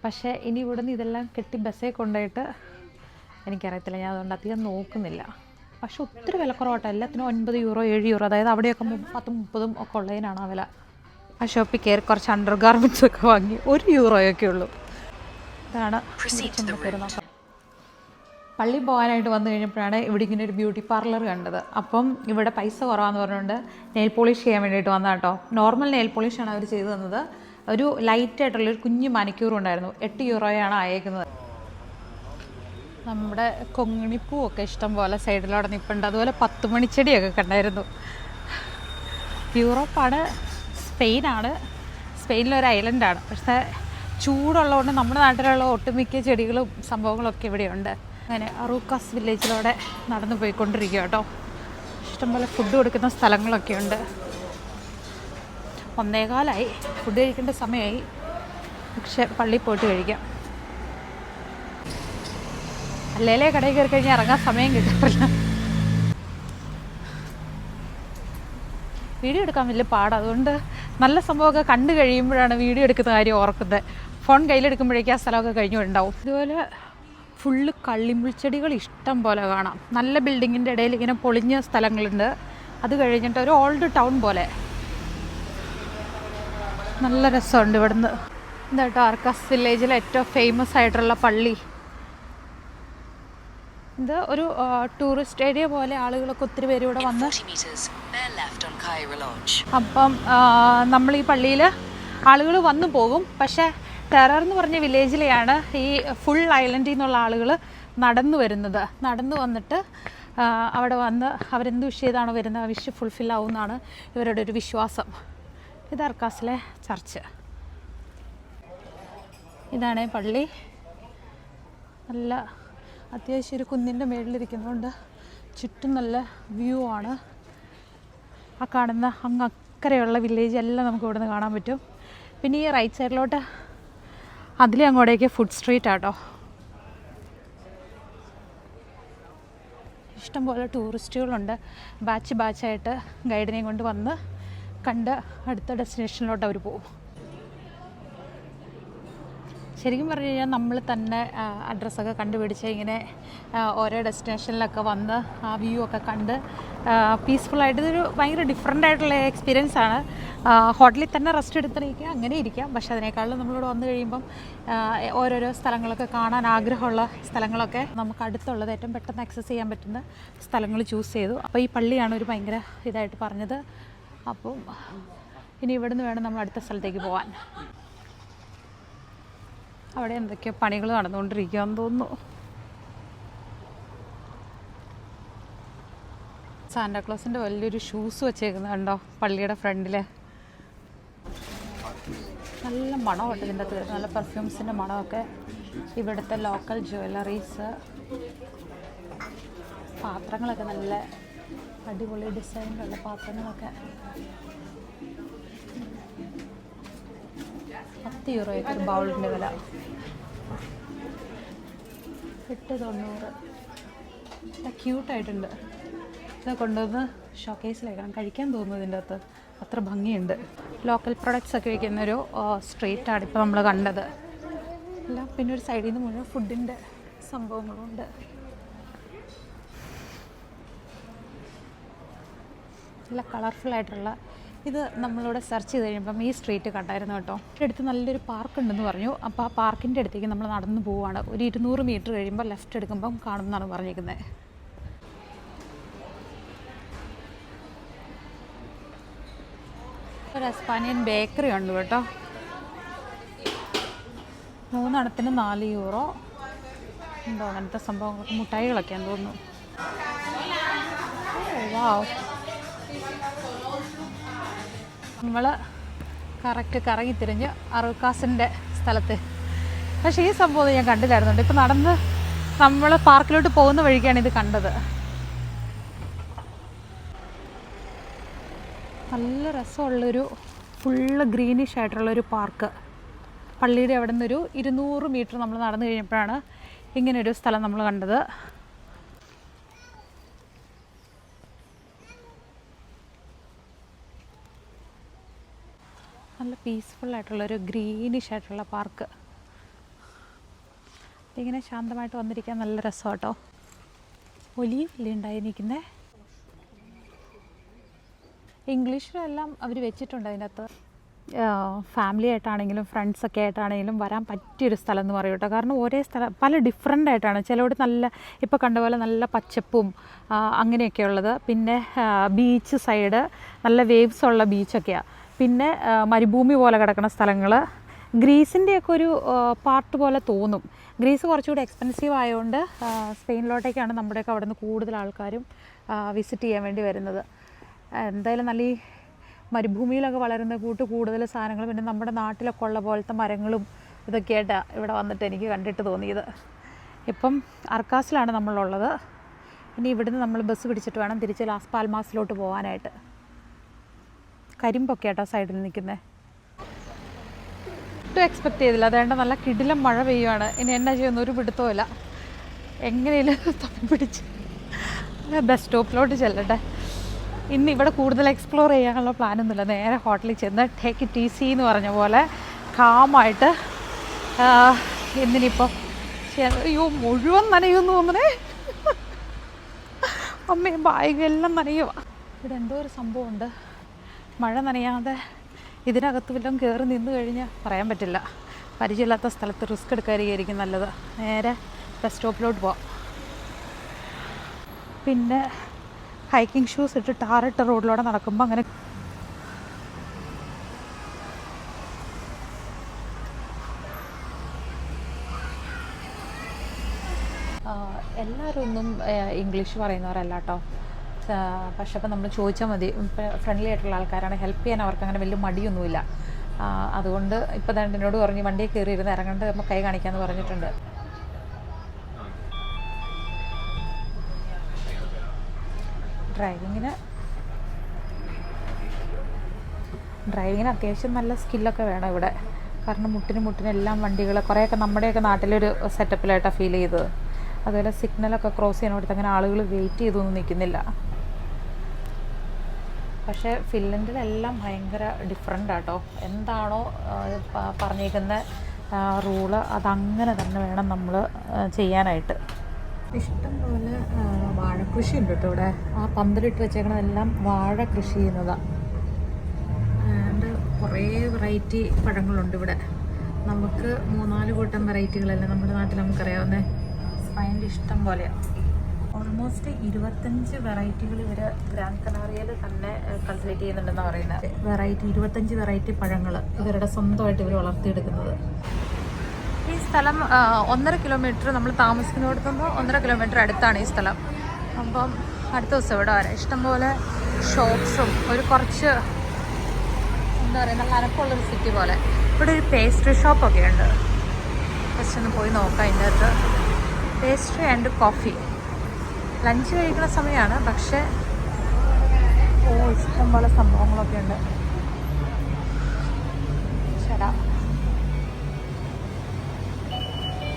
പക്ഷേ ഇനി ഇവിടുന്ന് ഇതെല്ലാം കെട്ടി ബസ്സേ കൊണ്ടുപോയിട്ട് എനിക്കറിയത്തില്ല. ഞാൻ അതുകൊണ്ട് അധികം നോക്കുന്നില്ല. പക്ഷെ ഒത്തിരി വിലക്കുറവാട്ടോ. എല്ലാത്തിനും ഒൻപത് യൂറോ ഏഴ് യൂറോ. അതായത് അവിടെയൊക്കെ പത്തും മുപ്പതും ഒക്കെ ഉള്ളതിനാണ് ആ വില. ആ ഷോപ്പിൽ കയറി കുറച്ച് അണ്ടർ ഗാർമെന്റ്സ് ഒക്കെ വാങ്ങി ഒരു യൂറോയൊക്കെ ഉള്ളൂ. ഇതാണ് പള്ളി പോകാനായിട്ട് വന്നു കഴിഞ്ഞപ്പോഴാണ് ഇവിടെ ഇങ്ങനെ ഒരു ബ്യൂട്ടി പാർലർ കണ്ടത്. അപ്പം ഇവിടെ പൈസ കുറവാന്ന് പറഞ്ഞുകൊണ്ട് നെയിൽ പോളിഷ് ചെയ്യാൻ വേണ്ടിയിട്ട് വന്നാട്ടോ നോർമൽ നെയിൽ പോളിഷാണ് അവർ ചെയ്തു തന്നത്. ഒരു ലൈറ്റ് ആയിട്ടുള്ള ഒരു കുഞ്ഞു മണിക്കൂർ ഉണ്ടായിരുന്നു. എട്ട് യൂറോയാണ് അയക്കുന്നത് നമ്മുടെ കൊങ്ങിണിപ്പൂവൊക്കെ ഇഷ്ടം പോലെ സൈഡിലവിടെ നിൽപ്പുണ്ട് അതുപോലെ പത്ത് മണിച്ചെടിയൊക്കെ കണ്ടായിരുന്നു. യൂറോപ്പാണ് സ്പെയിനാണ്. സ്പെയിനിലൊരു ഐലൻഡാണ്. പക്ഷേ ചൂടുള്ളതുകൊണ്ട് നമ്മുടെ നാട്ടിലുള്ള ഒട്ടുമിക്ക ചെടികളും സംഭവങ്ങളൊക്കെ ഇവിടെയുണ്ട്. അങ്ങനെ അറൂക്കാസ് വില്ലേജിലൂടെ നടന്നു പോയിക്കൊണ്ടിരിക്കുക കേട്ടോ ഇഷ്ടംപോലെ ഫുഡ് കൊടുക്കുന്ന സ്ഥലങ്ങളൊക്കെ ഉണ്ട് ഒന്നേകാലായി ഫുഡ് കഴിക്കേണ്ട സമയമായി. പക്ഷെ പള്ളി പോയിട്ട് കഴിക്കാം. അല്ലേലേ കടയിൽ കയറി കഴിഞ്ഞാൽ ഇറങ്ങാൻ സമയം കിട്ടാറില്ല. വീഡിയോ എടുക്കാൻ വലിയ പാടാണ് അതുകൊണ്ട് നല്ല സംഭവമൊക്കെ കണ്ടു കഴിയുമ്പോഴാണ് വീഡിയോ എടുക്കുന്ന കാര്യം ഓർക്കുന്നത്. ഫോൺ കയ്യിലെടുക്കുമ്പോഴേക്കും ആ സ്ഥലമൊക്കെ കഴിഞ്ഞു ഉണ്ടാവും ഇതുപോലെ ഫുള്ള് കള്ളിമുൾച്ചെടികൾ ഇഷ്ടം പോലെ കാണാം. നല്ല ബിൽഡിങ്ങിന്റെ ഇടയിൽ ഇങ്ങനെ പൊളിഞ്ഞ സ്ഥലങ്ങളുണ്ട്. അത് കഴിഞ്ഞിട്ട് ഒരു ഓൾഡ് ടൗൺ പോലെ. നല്ല രസമുണ്ട് ഇവിടുന്ന്. ഇതാട്ടോ ആർക്കാസ് വില്ലേജിലെ ഏറ്റവും ഫേമസ് ആയിട്ടുള്ള പള്ളി. ഇത് ഒരു ടൂറിസ്റ്റ് ഏരിയ പോലെ ആളുകളൊക്കെ ഒത്തിരി പേര് ഇവിടെ വന്ന് 40 metres, bear left on Kyra Lodge. അപ്പം നമ്മൾ ഈ പള്ളിയിൽ ആളുകൾ വന്നു പോകും. പക്ഷേ ടെറർ എന്ന് പറഞ്ഞ വില്ലേജിലെയാണ് ഈ ഫുൾ ഐലൻഡിൽ നിന്നുള്ള ആളുകൾ നടന്നു വരുന്നത്. നടന്നു വന്നിട്ട് അവിടെ വന്ന് അവരെന്ത് വിഷ് ചെയ്താണോ വരുന്നത് ആ വിഷ് ഫുൾഫിൽ ആവുമെന്നാണ് ഇവരുടെ ഒരു വിശ്വാസം. ഇത് അർക്കാസിലെ ചർച്ച്. ഇതാണ് പള്ളി. നല്ല അത്യാവശ്യം ഒരു കുന്നിന്റെ മേളിലിരിക്കുന്നതുകൊണ്ട് ചുറ്റും നല്ല വ്യൂ ആണ്. ആ കാണുന്ന അങ്ങ് അക്കരെയുള്ള വില്ലേജ് എല്ലാം നമുക്ക് ഇവിടുന്ന് കാണാൻ പറ്റും. പിന്നെ ഈ റൈറ്റ് സൈഡിലോട്ട് അതിലെ അങ്ങോട്ടേക്ക് ഫുഡ് സ്ട്രീറ്റ് ആട്ടോ. ഇഷ്ടംപോലെ ടൂറിസ്റ്റുകളുണ്ട് ബാച്ച് ബാച്ചായിട്ട് ഗൈഡിനെയും കൊണ്ട് വന്ന് കണ്ട് അടുത്ത ഡെസ്റ്റിനേഷനിലോട്ട് അവർ പോകും. ശരിക്കും പറഞ്ഞു കഴിഞ്ഞാൽ നമ്മൾ തന്നെ അഡ്രസ്സൊക്കെ കണ്ടുപിടിച്ച് ഇങ്ങനെ ഓരോ ഡെസ്റ്റിനേഷനിലൊക്കെ വന്ന് ആ വ്യൂ ഒക്കെ കണ്ട് പീസ്ഫുള്ളായിട്ട് ഇതൊരു ഭയങ്കര ഡിഫറെന്റ് ആയിട്ടുള്ള എക്സ്പീരിയൻസ് ആണ്. ഹോട്ടലിൽ തന്നെ റെസ്റ്റ് എടുത്തിരിക്കുക അങ്ങനെ ഇരിക്കാം. പക്ഷേ അതിനേക്കാളും നമ്മളിവിടെ വന്നു കഴിയുമ്പം ഓരോരോ സ്ഥലങ്ങളൊക്കെ കാണാൻ ആഗ്രഹമുള്ള സ്ഥലങ്ങളൊക്കെ നമുക്ക് അടുത്തുള്ളത് ഏറ്റവും പെട്ടെന്ന് ആക്സസ് ചെയ്യാൻ പറ്റുന്ന സ്ഥലങ്ങൾ ചൂസ് ചെയ്തു. അപ്പോൾ ഈ പള്ളിയാണ് ഒരു ഭയങ്കര ഇതായിട്ട് പറഞ്ഞത്. അപ്പം ഇനി ഇവിടുന്ന് വേണം നമ്മൾ അടുത്ത സ്ഥലത്തേക്ക് പോകാൻ അവിടെ എന്തൊക്കെയോ പണികൾ നടന്നുകൊണ്ടിരിക്കുകയെന്ന് തോന്നുന്നു. സാന്റാക്ലോസിന്റെ വലിയൊരു ഷൂസ് വെച്ചേക്കുന്നത് കണ്ടോ? പള്ളിയുടെ ഫ്രണ്ടിൽ നല്ല മണമുണ്ട് ഇതിന്റെ അകത്ത്. നല്ല പെർഫ്യൂംസിന്റെ മണമൊക്കെ. ഇവിടുത്തെ ലോക്കൽ ജ്വല്ലറീസ് പാത്രങ്ങളൊക്കെ നല്ല അടിപൊളി ഡിസൈനിലുള്ള പാത്രങ്ങളൊക്കെ. പത്ത് യൂറോ ഒരു ബൗളിന്റെ വില. എട്ട് തൊണ്ണൂറ്. ക്യൂട്ടായിട്ടുണ്ട് ഇത് കൊണ്ടുവന്ന് ഷോക്കേസിലേക്കണം കഴിക്കാൻ തോന്നുന്നു ഇതിന്റെ അകത്ത്. അത്ര ഭംഗിയുണ്ട്. ലോക്കൽ പ്രൊഡക്ട്സ് ഒക്കെ വയ്ക്കുന്നൊരു സ്ട്രീറ്റാണ് ഇപ്പോൾ നമ്മൾ കണ്ടത്. എല്ലാം പിന്നെ ഒരു സൈഡിൽ നിന്ന് മുഴുവൻ ഫുഡിന്റെ സംഭവങ്ങളുണ്ട്. നല്ല കളർഫുൾ ആയിട്ടുള്ള ഇത് നമ്മളിവിടെ സെർച്ച് ചെയ്ത് കഴിയുമ്പം ഈ സ്ട്രീറ്റ് കണ്ടായിരുന്നു കേട്ടോ. അടുത്ത് നല്ലൊരു പാർക്ക് ഉണ്ടെന്ന് പറഞ്ഞു. അപ്പോൾ ആ പാർക്കിന്റെ അടുത്തേക്ക് നമ്മൾ നടന്നു പോവുകയാണ് ഒരു ഇരുന്നൂറ് മീറ്റർ കഴിയുമ്പോൾ ലെഫ്റ്റ് എടുക്കുമ്പം കാണുമെന്നാണ് പറഞ്ഞിരിക്കുന്നത് ഒരു എസ്പാനിയൻ ബേക്കറി ഉണ്ട് കേട്ടോ. മൂന്നെണ്ണത്തിന് നാല് യൂറോ. എന്തോ അങ്ങനത്തെ സംഭവങ്ങളൊക്കെ മുട്ടായികളൊക്കെയാന്ന് തോന്നുന്നു. വാവ് നമ്മൾ കറക്റ്റ് കറങ്ങി തിരിഞ്ഞ് അറുക്കാസിന്റെ സ്ഥലത്ത്. പക്ഷേ ഈ സംഭവം ഞാൻ കണ്ടില്ലായിരുന്നുണ്ട് ഇപ്പം നടന്ന് നമ്മൾ പാർക്കിലോട്ട് പോകുന്ന വഴിക്കാണ് ഇത് കണ്ടത്. നല്ല രസമുള്ളൊരു ഫുള്ള് ഗ്രീനിഷ് ആയിട്ടുള്ളൊരു പാർക്ക്. പള്ളിയുടെ അവിടെ നിന്നൊരു ഇരുന്നൂറ് മീറ്റർ നമ്മൾ നടന്നു കഴിഞ്ഞപ്പോഴാണ് ഇങ്ങനൊരു സ്ഥലം നമ്മൾ കണ്ടത്. ഒരു ഗ്രീനിഷ് ആയിട്ടുള്ള പാർക്ക് ഇങ്ങനെ ശാന്തമായിട്ട് വന്നിരിക്കാൻ നല്ല രസം കേട്ടോ ഒലീവല്ലേ ഉണ്ടായി നിൽക്കുന്നേ ഇംഗ്ലീഷിലെല്ലാം അവർ വെച്ചിട്ടുണ്ട് അതിന്റെ അകത്ത് ഫാമിലി ആയിട്ടാണെങ്കിലും ഫ്രണ്ട്സൊക്കെ ആയിട്ടാണെങ്കിലും വരാൻ പറ്റിയൊരു സ്ഥലം എന്ന് പറയും കേട്ടോ. കാരണം ഒരേ സ്ഥലം പല ഡിഫറെന്റ് ആയിട്ടാണ്. ചിലവിടെ നല്ല ഇപ്പോൾ കണ്ട പോലെ നല്ല പച്ചപ്പും അങ്ങനെയൊക്കെ ഉള്ളത് പിന്നെ ബീച്ച് സൈഡ് നല്ല വേവ്സ് ഉള്ള ബീച്ചൊക്കെയാണ് പിന്നെ മരുഭൂമി പോലെ കിടക്കുന്ന സ്ഥലങ്ങൾ ഗ്രീസിന്റെയൊക്കെ ഒരു പാർട്ട് പോലെ തോന്നും. ഗ്രീസ് കുറച്ചുകൂടി എക്സ്പെൻസീവ് ആയതുകൊണ്ട് സ്പെയിനിലോട്ടേക്കാണ് നമ്മുടെയൊക്കെ അവിടെ നിന്ന് കൂടുതൽ ആൾക്കാരും വിസിറ്റ് ചെയ്യാൻ വേണ്ടി വരുന്നത്. എന്തായാലും നല്ല ഈ മരുഭൂമിയിലൊക്കെ വളരുന്ന കൂട്ട് കൂടുതൽ സാധനങ്ങൾ പിന്നെ നമ്മുടെ നാട്ടിലൊക്കെ ഉള്ള പോലത്തെ മരങ്ങളും ഇതൊക്കെയായിട്ടാണ് ഇവിടെ വന്നിട്ട് എനിക്ക് കണ്ടിട്ട് തോന്നിയത്. ഇപ്പം അർക്കാസിലാണ് നമ്മളുള്ളത്. ഇനി ഇവിടുന്ന് നമ്മൾ ബസ് പിടിച്ചിട്ട് വേണം തിരിച്ച് ലാസ് പാൽമാസിലോട്ട് പോകാനായിട്ട് കരിമ്പൊക്കെ ആട്ടോ സൈഡിൽ നിൽക്കുന്നത് ഒട്ടും എക്സ്പെക്ട് ചെയ്തില്ല. അതേണ്ട നല്ല കിടിലം മഴ പെയ്യുവാണ്. ഇനി എന്നാ ചെയ്യുന്ന? ഒരു പിടുത്തവുമില്ല എങ്ങനെയെങ്കിലും തപ്പി പിടിച്ച് ബസ് സ്റ്റോപ്പിലോട്ട് ചെല്ലട്ടെ. ഇന്ന് ഇവിടെ കൂടുതൽ എക്സ്പ്ലോർ ചെയ്യാനുള്ള പ്ലാനൊന്നുമില്ല നേരെ ഹോട്ടലിൽ ചെന്ന് ടേക്ക് ടി സി എന്ന് പറഞ്ഞ പോലെ കാമായിട്ട് എന്തിനിപ്പോൾ അയ്യോ മുഴുവൻ നനയുമെന്ന് തോന്നണേ അമ്മയും ബാഗും എല്ലാം നനയുക ഇവിടെ എന്തോ ഒരു സംഭവമുണ്ട്. മഴ നനയാതെ ഇതിനകത്ത് വല്ലതും കയറി നിന്ന് കഴിഞ്ഞാൽ പറയാൻ പറ്റില്ല. പരിചയമില്ലാത്ത സ്ഥലത്ത് റിസ്ക് എടുക്കാതിരിക്കും നല്ലത്. നേരെ ബസ് സ്റ്റോപ്പിലോട്ട് പോവാം. പിന്നെ ഹൈക്കിംഗ് ഷൂസ് ഇട്ട് ടാറിട്ട റോഡിലൂടെ നടക്കുമ്പോൾ അങ്ങനെ എല്ലാവരും ഒന്നും ഇംഗ്ലീഷ് പറയുന്നവരല്ല കേട്ടോ. പക്ഷെ അപ്പം നമ്മൾ ചോദിച്ചാൽ മതി. ഫ്രണ്ട്ലി ആയിട്ടുള്ള ആൾക്കാരാണ്. ഹെൽപ്പ് ചെയ്യാൻ അവർക്ക് അങ്ങനെ വലിയ മടിയൊന്നുമില്ല. അതുകൊണ്ട് ഇപ്പം തന്നെ എന്നോട് പറഞ്ഞ് വണ്ടിയിൽ കയറിയിരുന്ന് ഇറങ്ങേണ്ടത് ഇറങ്ങേണ്ട നമ്മൾ കൈ കാണിക്കാമെന്ന് പറഞ്ഞിട്ടുണ്ട്. ഡ്രൈവിങ്ങിന് ഡ്രൈവിങ്ങിന് അത്യാവശ്യം നല്ല സ്കില്ലൊക്കെ വേണം ഇവിടെ. കാരണം മുട്ടിന് എല്ലാം വണ്ടികൾ കുറേയൊക്കെ നമ്മുടെയൊക്കെ നാട്ടിലൊരു സെറ്റപ്പിലായിട്ടാണ് ഫീൽ ചെയ്തത്. അതുപോലെ സിഗ്നലൊക്കെ ക്രോസ് ചെയ്യാനോടത്ത് അങ്ങനെ ആളുകൾ വെയിറ്റ് ചെയ്തൊന്നും നിൽക്കുന്നില്ല. പക്ഷേ ഫിൻലൻഡിലെല്ലാം ഭയങ്കര ഡിഫറെന്റ് ആട്ടോ. എന്താണോ പറഞ്ഞേക്കുന്ന റൂൾ അതങ്ങനെ തന്നെ വേണം നമ്മൾ ചെയ്യാനായിട്ട്. ഇഷ്ടം പോലെ വാഴക്കൃഷി ഉണ്ട് കേട്ടോ ഇവിടെ. ആ പന്തലിട്ട് വെച്ചേക്കണതെല്ലാം വാഴ കൃഷി ചെയ്യുന്നതാണ് കുറേ വെറൈറ്റി പഴങ്ങളുണ്ട് ഇവിടെ. നമുക്ക് മൂന്നാൽ കൂട്ടം വെറൈറ്റികളല്ലേ നമ്മുടെ നാട്ടിൽ നമുക്കറിയാവുന്ന. ഭയങ്കര ഇഷ്ടം പോലെയാണ് ഓൾമോസ്റ്റ് ഇരുപത്തഞ്ച് വെറൈറ്റികൾ ഇവർ ഗ്രാൻഡ് കനാറിയയിൽ തന്നെ കൾട്ടിവേറ്റ് ചെയ്യുന്നുണ്ടെന്നാണ് പറയുന്നത് വെറൈറ്റി ഇരുപത്തഞ്ച് വെറൈറ്റി പഴങ്ങൾ ഇവരുടെ സ്വന്തമായിട്ട് ഇവർ വളർത്തിയെടുക്കുന്നത്. ഈ സ്ഥലം ഒന്നര കിലോമീറ്റർ നമ്മൾ താമസിക്കുന്നിടത്തു നിന്ന് ഒന്നര കിലോമീറ്റർ അടുത്താണ് ഈ സ്ഥലം. അപ്പം അടുത്ത ദിവസം ഇവിടെ വരാം. ഇഷ്ടംപോലെ ഷോപ്സും ഒരു കുറച്ച് എന്താ പറയുക നല്ല അനക്കമുള്ളൊരു സിറ്റി പോലെ. ഇവിടെ ഒരു പേസ്ട്രി ഷോപ്പൊക്കെ ഉണ്ട്. ജസ്റ്റ് ഒന്ന് പോയി നോക്കാം അതിന്റെ അകത്ത് പേസ്ട്രി ആൻഡ് കോഫി ലഞ്ച് കഴിക്കുന്ന സമയമാണ് പക്ഷേ ഓ ഇഷ്ടംപോലെ സംഭവങ്ങളൊക്കെ ഉണ്ട്.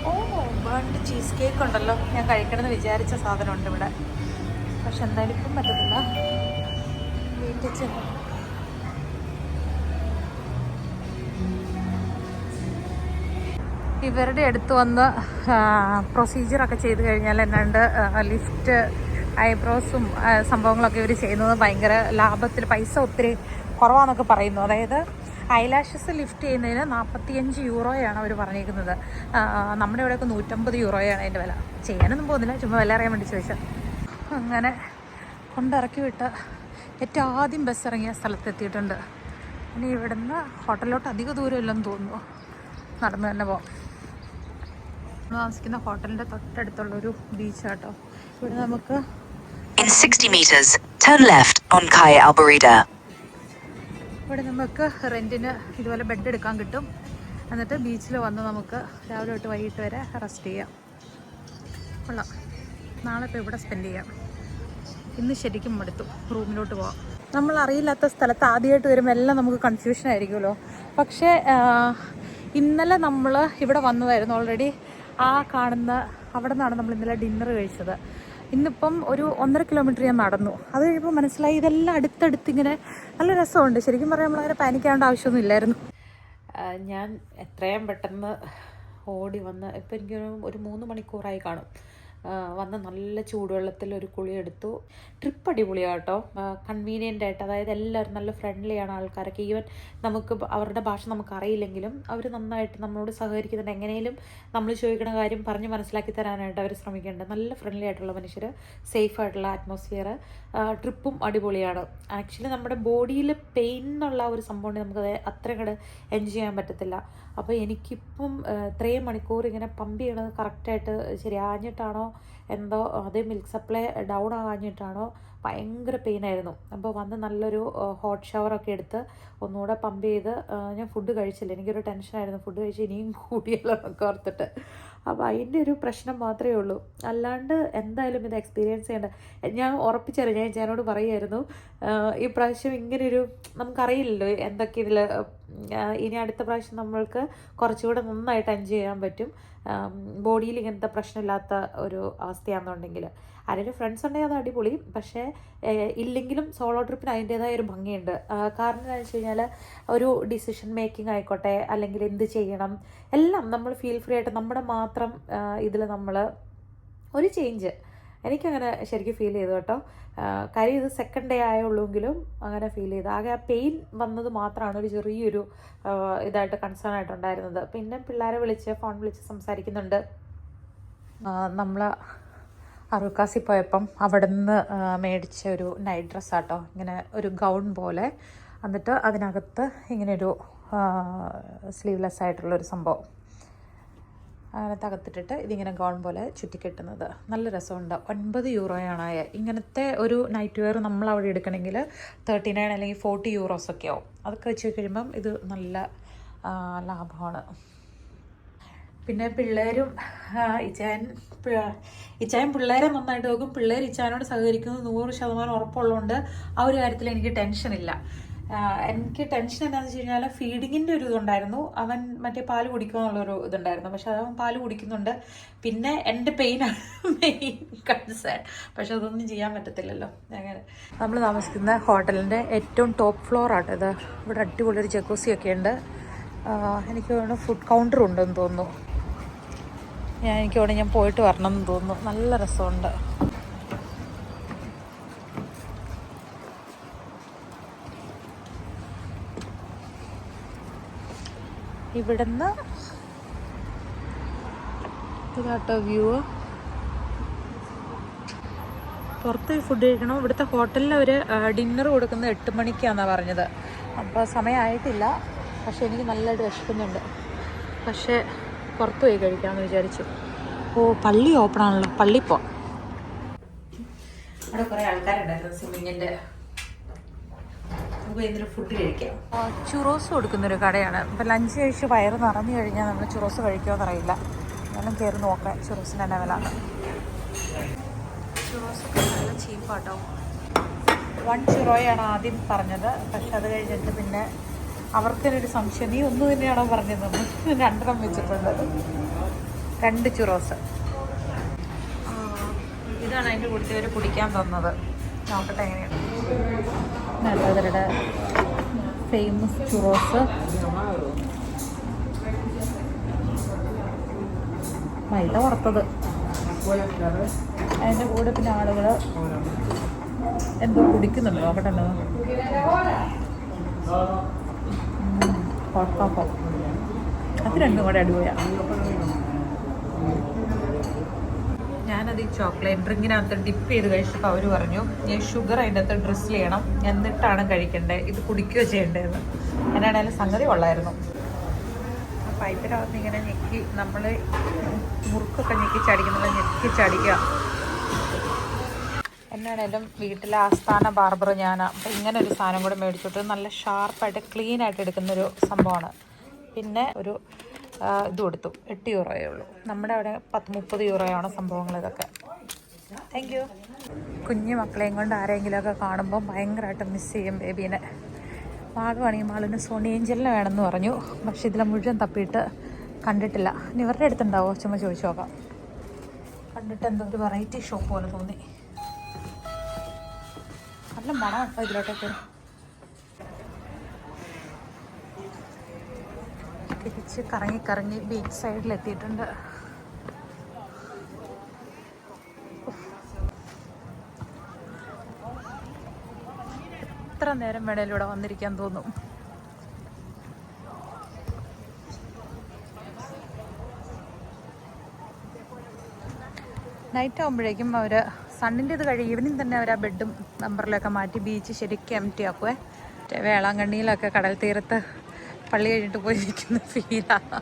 ഓ ബേൺഡ് ചീസ് കേക്ക് ഉണ്ടല്ലോ. ഞാൻ കഴിക്കണമെന്ന് വിചാരിച്ച സാധനമുണ്ട് ഇവിടെ. പക്ഷെ എന്തായാലും ഇപ്പം പറ്റത്തില്ല. വീട്ടിൽ ചെന്ന് ഇവരുടെ അടുത്ത് വന്ന് പ്രൊസീജിയറൊക്കെ ചെയ്ത് കഴിഞ്ഞാൽ എന്നാണ്ട് ലിഫ്റ്റ് ഐബ്രോസും സംഭവങ്ങളൊക്കെ ഇവർ ചെയ്യുന്നത് ഭയങ്കര ലാഭത്തിൽ പൈസ ഒത്തിരി കുറവാന്നൊക്കെ പറയുന്നു. അതായത് ഐലാഷസ് ലിഫ്റ്റ് ചെയ്യുന്നതിന് നാൽപ്പത്തിയഞ്ച് യൂറോയാണ് അവർ പറഞ്ഞേക്കുന്നത് നമ്മുടെ ഇവിടെയൊക്കെ നൂറ്റമ്പത് യൂറോയാണ് അതിന്റെ വില. ചെയ്യാനൊന്നും പോകുന്നില്ല ചുമ്മാ വില അറിയാൻ വേണ്ടി ചോദിച്ചാൽ അങ്ങനെ കൊണ്ടിറക്കി വിട്ട് ഏറ്റവും ആദ്യം ബസ് ഇറങ്ങിയ സ്ഥലത്തെത്തിയിട്ടുണ്ട് ഇനി ഇവിടുന്ന് ഹോട്ടലിലോട്ട് അധിക ദൂരമില്ലെന്ന് തോന്നുന്നു. നടന്നു തന്നെ പോവാം. നമ്മൾ താമസിക്കുന്ന ഒരു ബീച്ച് ബീച്ചാട്ടോ ഇവിടെ നമുക്ക് In 60 meters, turn left on ഇവിടെ നമുക്ക് റെന്റിന് ഇതുപോലെ ബെഡ് എടുക്കാൻ കിട്ടും. എന്നിട്ട് ബീച്ചിൽ വന്ന് നമുക്ക് രാവിലെ തൊട്ട് വൈകിട്ട് വരെ റെസ്റ്റ് ചെയ്യാം. കൊള്ളാം. നാളെ ഇപ്പോൾ ഇവിടെ സ്പെൻഡ് ചെയ്യാം. ഇന്ന് ശരിക്കും മടുത്തു. റൂമിലോട്ട് പോവാം. നമ്മൾ അറിയില്ലാത്ത സ്ഥലത്ത് ആദ്യമായിട്ട് വരുമ്പോൾ എല്ലാം നമുക്ക് കൺഫ്യൂഷൻ ആയിരിക്കുമല്ലോ. പക്ഷേ ഇന്നലെ നമ്മൾ ഇവിടെ വന്നതായിരുന്നു ഓൾറെഡി ആ കാണുന്ന അവിടെ നിന്നാണ് നമ്മൾ ഇന്നലെ ഡിന്നർ കഴിച്ചത്. ഇന്നിപ്പം ഒരു ഒന്നര കിലോമീറ്റർ ഞാൻ നടന്നു. അത് കഴിയുമ്പോൾ മനസ്സിലായി ഇതെല്ലാം അടുത്തടുത്ത് ഇങ്ങനെ നല്ല രസമുണ്ട്. ശരിക്കും പറയാൻ നമ്മളങ്ങനെ പാനിക്കാവേണ്ട ആവശ്യമൊന്നും ഇല്ലായിരുന്നു. ഞാൻ എത്രയും പെട്ടെന്ന് ഓടി വന്ന് ഇപ്പം എനിക്കൊരു ഒരു മൂന്ന് മണിക്കൂറായി കാണും. വന്ന് നല്ല ചൂടുവെള്ളത്തിൽ ഒരു കുളി എടുത്തു. ട്രിപ്പ് അടിപൊളിയാണ് കേട്ടോ കൺവീനിയന്റ് ആയിട്ട് അതായത് എല്ലാവരും നല്ല ഫ്രണ്ട്ലി ആണ് ആൾക്കാരൊക്കെ. ഈവൻ നമുക്ക് അവരുടെ ഭാഷ നമുക്ക് അറിയില്ലെങ്കിലും അവർ നന്നായിട്ട് നമ്മളോട് സഹകരിക്കുന്നുണ്ട്. എങ്ങനെയും നമ്മൾ ചോദിക്കുന്ന കാര്യം പറഞ്ഞ് മനസ്സിലാക്കി തരാനായിട്ട് അവർ ശ്രമിക്കുന്നുണ്ട്. നല്ല ഫ്രണ്ട്ലി ആയിട്ടുള്ള മനുഷ്യർ സേഫ് ആയിട്ടുള്ള അറ്റ്മോസ്ഫിയർ ട്രിപ്പും അടിപൊളിയാണ്. ആക്ച്വലി നമ്മുടെ ബോഡിയിൽ പെയിൻ എന്നുള്ള ഒരു സംഭവം നമുക്ക് നമുക്കത് അത്ര കൂടെ എൻജോയ് ചെയ്യാൻ പറ്റത്തില്ല. അപ്പോൾ എനിക്കിപ്പം ഇത്രയും മണിക്കൂർ ഇങ്ങനെ പമ്പ് ചെയ്യണത് കറക്റ്റായിട്ട് ശരിയാഞ്ഞിട്ടാണോ? എന്തോ അതേ മിൽക്ക് സപ്ലൈ ഡൗൺ ആകാഞ്ഞിട്ടാണോ ഭയങ്കര പെയിനായിരുന്നു അപ്പോൾ വന്ന് നല്ലൊരു ഹോട്ട് ഷവറൊക്കെ എടുത്ത് ഒന്നുകൂടെ പമ്പ് ചെയ്ത് ഞാൻ ഫുഡ് കഴിച്ചില്ല. എനിക്കൊരു ടെൻഷനായിരുന്നു ഫുഡ് കഴിച്ച് ഇനിയും കൂടിയല്ലോ എന്നൊക്കെ ഓർത്തിട്ട്. അപ്പോൾ അതിന്റെ ഒരു പ്രശ്നം മാത്രമേ ഉള്ളൂ. അല്ലാണ്ട് എന്തായാലും ഇത് എക്സ്പീരിയൻസ് ചെയ്യേണ്ട ഞാൻ ഉറപ്പിച്ചറിയാം. ഞാൻ ചേനോട് പറയുമായിരുന്നു ഈ പ്രാവശ്യം ഇങ്ങനൊരു നമുക്കറിയില്ലല്ലോ എന്തൊക്കെ ഇതിൽ ഇനി അടുത്ത പ്രാവശ്യം നമ്മൾക്ക് കുറച്ചുകൂടെ നന്നായിട്ട് എൻജോയ് ചെയ്യാൻ പറ്റും. ബോഡിയിൽ ഇങ്ങനത്തെ പ്രശ്നമില്ലാത്ത ഒരു അവസ്ഥയാണെന്നുണ്ടെങ്കിൽ ആരെങ്കിലും ഫ്രണ്ട്സ് ഉണ്ടെങ്കിൽ അത് അടിപൊളി. പക്ഷേ ഇല്ലെങ്കിലും സോളോ ട്രിപ്പിന് അതിന്റേതായ ഒരു ഭംഗിയുണ്ട്. കാരണം എന്താണെന്ന് വെച്ച് കഴിഞ്ഞാൽ ഒരു ഡിസിഷൻ മേക്കിംഗ് ആയിക്കോട്ടെ അല്ലെങ്കിൽ എന്ത് ചെയ്യണം എല്ലാം നമ്മൾ ഫീൽ ഫ്രീ ആയിട്ട് നമ്മുടെ മാത്രം ഇതിൽ നമ്മൾ ഒരു ചേഞ്ച് എനിക്കങ്ങനെ ശരിക്കും ഫീൽ ചെയ്തു കേട്ടോ. കാര്യം ഇത് സെക്കൻഡ് ഡേ ആയുള്ളൂങ്കിലും അങ്ങനെ ഫീൽ ചെയ്തു. ആകെ ആ പെയിൻ വന്നത് മാത്രമാണ് ഒരു ചെറിയൊരു ഇതായിട്ട് കൺസേൺ ആയിട്ടുണ്ടായിരുന്നത്. പിന്നെ പിള്ളേരെ വിളിച്ച് ഫോൺ വിളിച്ച് സംസാരിക്കുന്നുണ്ട്. നമ്മൾ അറുക്കാസി പോയപ്പം അവിടെ നിന്ന് മേടിച്ച ഒരു നൈറ്റ് ഡ്രസ്സാട്ടോ ഇങ്ങനെ ഒരു ഗൗൺ പോലെ. എന്നിട്ട് അതിനകത്ത് ഇങ്ങനെയൊരു സ്ലീവ്ലെസ് ആയിട്ടുള്ളൊരു സംഭവം. അങ്ങനെ തകത്തിട്ടിട്ട് ഇതിങ്ങനെ ഗൗൺ പോലെ ചുറ്റിക്കെട്ടുന്നത്. നല്ല രസമുണ്ട്. ഒൻപത് യൂറോയാണ് ഇങ്ങനത്തെ ഒരു നൈറ്റ് വെയർ നമ്മൾ അവിടെ എടുക്കണമെങ്കിൽ തേർട്ടി നയൻ അല്ലെങ്കിൽ ഫോർട്ടി യൂറോസ് ഒക്കെ ആവും. അതൊക്കെ വെച്ച് കഴിയുമ്പം ഇത് നല്ല ലാഭമാണ്. പിന്നെ പിള്ളേരും ഇച്ചായൻ ഇച്ചായൻ പിള്ളേരെ നന്നായിട്ട് നോക്കും. പിള്ളേർ ഇച്ചായനോട് സഹകരിക്കുന്നത് നൂറ് ശതമാനം ഉറപ്പുള്ളതുകൊണ്ട് ആ ഒരു കാര്യത്തിൽ എനിക്ക് ടെൻഷനില്ല എനിക്ക് ടെൻഷൻ എന്താണെന്ന് വെച്ച് കഴിഞ്ഞാൽ ഫീഡിങ്ങിന്റെ ഒരു ഇതുണ്ടായിരുന്നു. അവൻ മറ്റേ പാൽ കുടിക്കുക എന്നുള്ളൊരു ഇതുണ്ടായിരുന്നു. പക്ഷെ അവൻ പാൽ കുടിക്കുന്നുണ്ട്. പിന്നെ എന്റെ പെയിനാണ് മെയിൻ കൺസേൺ പക്ഷെ അതൊന്നും ചെയ്യാൻ പറ്റത്തില്ലല്ലോ. അങ്ങനെ നമ്മൾ താമസിക്കുന്ന ഹോട്ടലിന്റെ ഏറ്റവും ടോപ്പ് ഫ്ലോർ ആണ് ഇത്. ഇവിടെ അടിപൊളി ഒരു ചെക്കോസിയൊക്കെ ഉണ്ട്. എനിക്ക് തോന്നുന്നു ഫുഡ് കൗണ്ടർ ഉണ്ടെന്ന് തോന്നുന്നു. ഞാൻ എനിക്ക് തോന്നുന്നു ഞാൻ പോയിട്ട് വരണം എന്ന് തോന്നുന്നു. നല്ല രസമുണ്ട്. ഇവിടുന്ന് ഇതാട്ടോ വ്യൂ. പുറത്ത് ഫുഡ് കഴിക്കണം. ഇവിടുത്തെ ഹോട്ടലിൽ അവർ ഡിന്നർ കൊടുക്കുന്നത് എട്ട് മണിക്കാണെന്നാണ് പറഞ്ഞത്. അപ്പോൾ സമയമായിട്ടില്ല പക്ഷെ എനിക്ക് നല്ലതായിട്ട് വിശക്കുന്നുണ്ട്. പക്ഷേ പുറത്ത് പോയി കഴിക്കാമെന്ന് വിചാരിച്ചു. ഓ പള്ളി ഓപ്പൺ ആണല്ലോ. പള്ളി പോ. അവിടെ കുറേ ആൾക്കാരുണ്ടായിരുന്നു സ്വിമ്മിങ്ങിന്റെ നമുക്ക് ഇതിൽ ഫുഡ് കഴിക്കാം. ചുറോസ് കൊടുക്കുന്നൊരു കടയാണ്. ഇപ്പം ലഞ്ച് കഴിച്ച് വയറ് നിറഞ്ഞു കഴിഞ്ഞാൽ നമ്മൾ ചുറോസ് കഴിക്കുമോ എന്നറിയില്ല എന്നാലും കയറി നോക്കാം ചുറോസിന് തന്നെ വില. ചുറോസൊക്കെ നല്ല ചീപ്പാട്ടോ വൺ ചുറോയാണ് ആദ്യം പറഞ്ഞത്. പക്ഷെ അത് കഴിഞ്ഞിട്ട് പിന്നെ അവർക്കൊരു സംശയം നീ ഒന്ന് തന്നെയാണോ പറഞ്ഞത് രണ്ടെണ്ണം വെച്ചിട്ടുണ്ട്. രണ്ട് ചുറോസ്. ഇതാണ് അതിന്റെ കൂടുതൽ അവർ കുടിക്കാൻ തന്നത്. നോക്കട്ടെ എങ്ങനെയാണ്. നല്ലവരുടെ ഫേമസ് ചുറോസ്. മൈദ വറുത്തത്. അതിന്റെ കൂടെ പിന്നെ ആളുകൾ എന്തോ കുടിക്കുന്നുണ്ട്. നോക്കട്ടെ ഹോട്ട് അത് രണ്ടും കൂടെ അടിപൊളിയാണ് ഞാനത് ഈ ചോക്ലേറ്റ് ഡ്രിങ്കിനകത്ത് ഡിപ്പ് ചെയ്ത് കഴിച്ചപ്പോൾ അവർ പറഞ്ഞു ഞാൻ ഷുഗർ അതിന്റെ അകത്ത് ഡ്രസ് ചെയ്യണം. എന്നിട്ടാണ് കഴിക്കേണ്ടത് ഇത് കുടിക്കുകയോ ചെയ്യേണ്ടതെന്ന് എന്നാണേലും സംഗതി കൊള്ളായിരുന്നു. പൈപ്പിനകത്ത് ഇങ്ങനെ ഞെക്കി നമ്മൾ മുറുക്കൊക്കെ ഞെക്കി ചടിക്കുന്നില്ല ഞെക്കി ചടിക്കുക. എന്നാണേലും വീട്ടിലെ ആസ്ഥാന ബാർബർ ഞാൻ അപ്പം ഇങ്ങനെ ഒരു സാധനം കൂടെ മേടിച്ചിട്ട് നല്ല ഷാർപ്പായിട്ട് ക്ലീൻ ആയിട്ട് എടുക്കുന്ന എടുക്കുന്നൊരു സംഭവമാണ്. പിന്നെ ഒരു ഇത് കൊടുത്തു. എട്ട് യൂറോയേ ഉള്ളൂ. നമ്മുടെ അവിടെ പത്ത് മുപ്പത് യൂറോയാണ് സംഭവങ്ങൾ ഇതൊക്കെ. താങ്ക് യു കുഞ്ഞു മക്കളെയും കൊണ്ട് ആരെങ്കിലുമൊക്കെ കാണുമ്പോൾ ഭയങ്കരമായിട്ട് മിസ് ചെയ്യും ബേബീനെ. മാളുവാണെങ്കിൽ മാളിന് സോണി ഏഞ്ചലിനെ വേണമെന്ന് പറഞ്ഞു. പക്ഷെ ഇതിലെ മുഴുവൻ തപ്പിയിട്ട് കണ്ടിട്ടില്ല. ഇവരുടെ അടുത്തുണ്ടാവോ? ചുമ്മാ ചോദിച്ചു നോക്കാം. കണ്ടിട്ട് എന്തോ ഒരു വെറൈറ്റി ഷോപ്പ് പോലെ തോന്നി. നല്ല മണം കേട്ടോ ഇതിലോട്ടൊക്കെ. തിരിച്ച് കറങ്ങി കറങ്ങി ബീച്ച് സൈഡിൽ എത്തിയിട്ടുണ്ട്. എത്ര നേരം വേണേലും ഇവിടെ വന്നിരിക്കാൻ തോന്നും. നൈറ്റ് ആകുമ്പോഴേക്കും അവർ സണ്ണിന്റെ ഇത് കഴിഞ്ഞ് ഈവനിങ് തന്നെ അവർ ആ ബെഡും നമ്പറിലൊക്കെ മാറ്റി ബീച്ച് ശരിക്കും എം ടി മറ്റേ വേളാങ്കണ്ണിയിലൊക്കെ കടൽ തീരത്ത് പള്ളി കഴിഞ്ഞിട്ട് പോയി നിൽക്കുന്ന ഫീലാണ്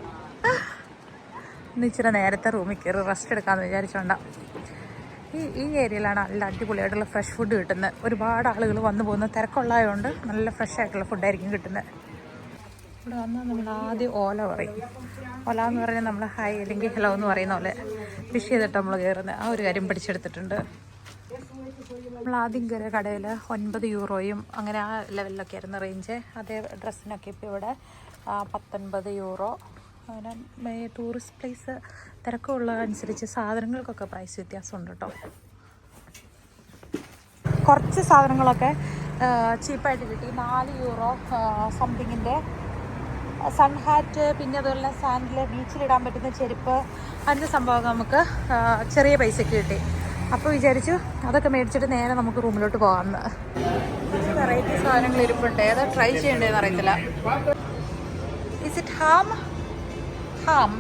ഇന്ന് ഇച്ചിരി നേരത്തെ റൂമിൽ കയറി റെസ്റ്റ് എടുക്കാമെന്ന് വിചാരിച്ചോണ്ടാണ് ഈ ഈ ഏരിയയിലാണ് നല്ല അടിപൊളിയായിട്ടുള്ള ഫ്രഷ് ഫുഡ് കിട്ടുന്നത്. ഒരുപാട് ആളുകൾ വന്നു പോകുന്ന തിരക്കുള്ളതുകൊണ്ട് നല്ല ഫ്രഷ് ആയിട്ടുള്ള ഫുഡായിരിക്കും കിട്ടുന്നത്. ഇവിടെ വന്നാൽ നമ്മൾ ആദ്യം ഓല പറയും. ഓല എന്ന് പറഞ്ഞാൽ നമ്മൾ ഹായ് അല്ലെങ്കിൽ ഹലോ എന്ന് പറയുന്ന പോലെ ഫിഷ് ചെയ്തിട്ട് നമ്മൾ കയറുന്നത് ആ ഒരു കാര്യം പഠിച്ചെടുത്തിട്ടുണ്ട്. നമ്മൾ ആദ്യം കയറിയ കടയിൽ ഒൻപത് യൂറോയും അങ്ങനെ ആ ലെവലിലൊക്കെ ആയിരുന്നു റേഞ്ച് അതേ ഡ്രസ്സിനൊക്കെ ഇപ്പോൾ ഇവിടെ പത്തൊൻപത് യൂറോ. അങ്ങനെ ടൂറിസ്റ്റ് പ്ലേസ് തിരക്കുള്ള അനുസരിച്ച് സാധനങ്ങൾക്കൊക്കെ പ്രൈസ് വ്യത്യാസമുണ്ട് കേട്ടോ കുറച്ച് സാധനങ്ങളൊക്കെ ചീപ്പായിട്ട് കിട്ടി. നാല് യൂറോ സംതിങ്ങിന്റെ സൺ ഹാറ്റ് പിന്നെ അതുപോലെ സാൻഡിൽ ബീച്ചിലിടാൻ പറ്റുന്ന ചെരുപ്പ് അതിന്റെ സംഭവം നമുക്ക് ചെറിയ പൈസയ്ക്ക് കിട്ടി. അപ്പോൾ വിചാരിച്ചു അതൊക്കെ മേടിച്ചിട്ട് നേരെ നമുക്ക് റൂമിലോട്ട് പോകാമെന്ന്. വെറൈറ്റി സാധനങ്ങൾ ഇരിപ്പുണ്ട്. ഏതാ ട്രൈ ചെയ്യേണ്ടതെന്ന് അറിയത്തില്ല. Is it ham ham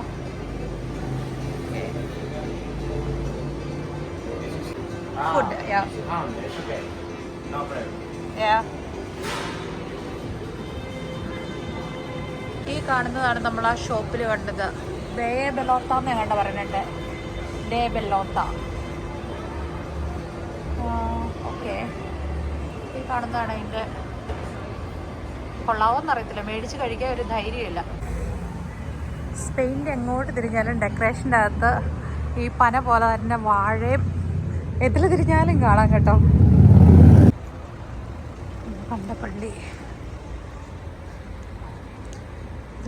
food yeah yeah ഈ കാണുന്നതാണ് നമ്മൾ ആ ഷോപ്പിൽ കണ്ടത്. ബേ ബെലോത്ത എന്ന് കണ്ട പറയുന്നുണ്ട്. ഡേ ബെല്ലോത്ത. ഓക്കെ. ഈ കാണുന്നതാണ് അതിന്റെ കൊള്ളാവോന്ന് അറിയത്തില്ല. മേടിച്ച് കഴിക്കാൻ ഒരു ധൈര്യമില്ല. സ്പെയിനിൽ എങ്ങോട്ട് തിരിഞ്ഞാലും ഡെക്കറേഷന്റെ അകത്ത് ഈ പന പോലെ തന്നെ വാഴയും എതിൽ തിരിഞ്ഞാലും കാണാം കേട്ടോ. കണ്ട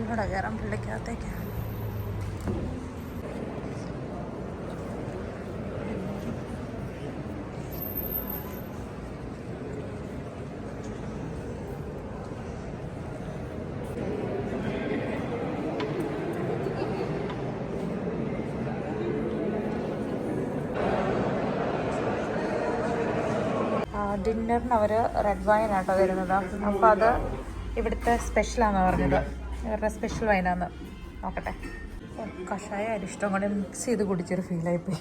ഇതിലൂടെ കയറാം പള്ളിക്കകത്തേക്ക്. ഡിന്നറിന് അവർ റെഡ് വൈൻ ആട്ടോ തരുന്നത്. അപ്പോൾ അത് ഇവിടുത്തെ സ്പെഷ്യലാണെന്ന് പറഞ്ഞത് ഇവരുടെ സ്പെഷ്യൽ വൈനാന്ന് നോക്കട്ടെ. കഷായം അരിഷ്ടം കൂടെ മിക്സ് ചെയ്ത് കുടിച്ചൊരു ഫീലായിപ്പോയി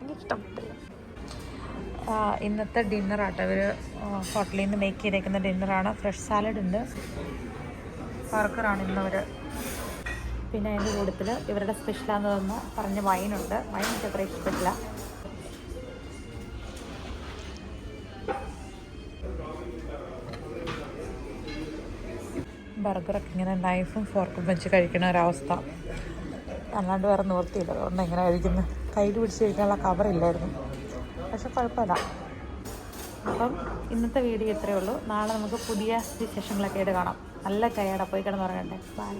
എനിക്കിഷ്ടപ്പെട്ടില്ല ഇന്നത്തെ ഡിന്നറാട്ടോ ഇവർ ഹോട്ടലിൽ നിന്ന് മേക്ക് ചെയ്തേക്കുന്ന ഡിന്നറാണ് ഫ്രഷ് സാലഡ് ഉണ്ട്. ബർഗറാണ് ഇന്നവർ പിന്നെ അതിന്റെ കൂട്ടത്തിൽ ഇവരുടെ സ്പെഷ്യലാന്ന് പറഞ്ഞ വൈനുണ്ട് വൈൻ എനിക്ക് അത്ര ഇഷ്ടപ്പെട്ടില്ല ബർഗറൊക്കെ ഇങ്ങനെ നൈഫും ഫോർക്കും വെച്ച് കഴിക്കണ ഒരവസ്ഥ. അല്ലാണ്ട് വേറെ നിവർത്തിയില്ല അതുകൊണ്ട് എങ്ങനെ കഴിക്കുന്നത് കയ്യിൽ പിടിച്ച് കഴിക്കാനുള്ള കവറില്ലായിരുന്നു പക്ഷെ കുഴപ്പമില്ല. അപ്പം ഇന്നത്തെ വീഡിയോ ഇത്രയേ ഉള്ളൂ. നാളെ നമുക്ക് പുതിയ വിശേഷങ്ങളൊക്കെ ആയിട്ട് കാണാം. നല്ല ടയേർഡാണ് പോയി കിടന്നുറങ്ങട്ടെ ബൈ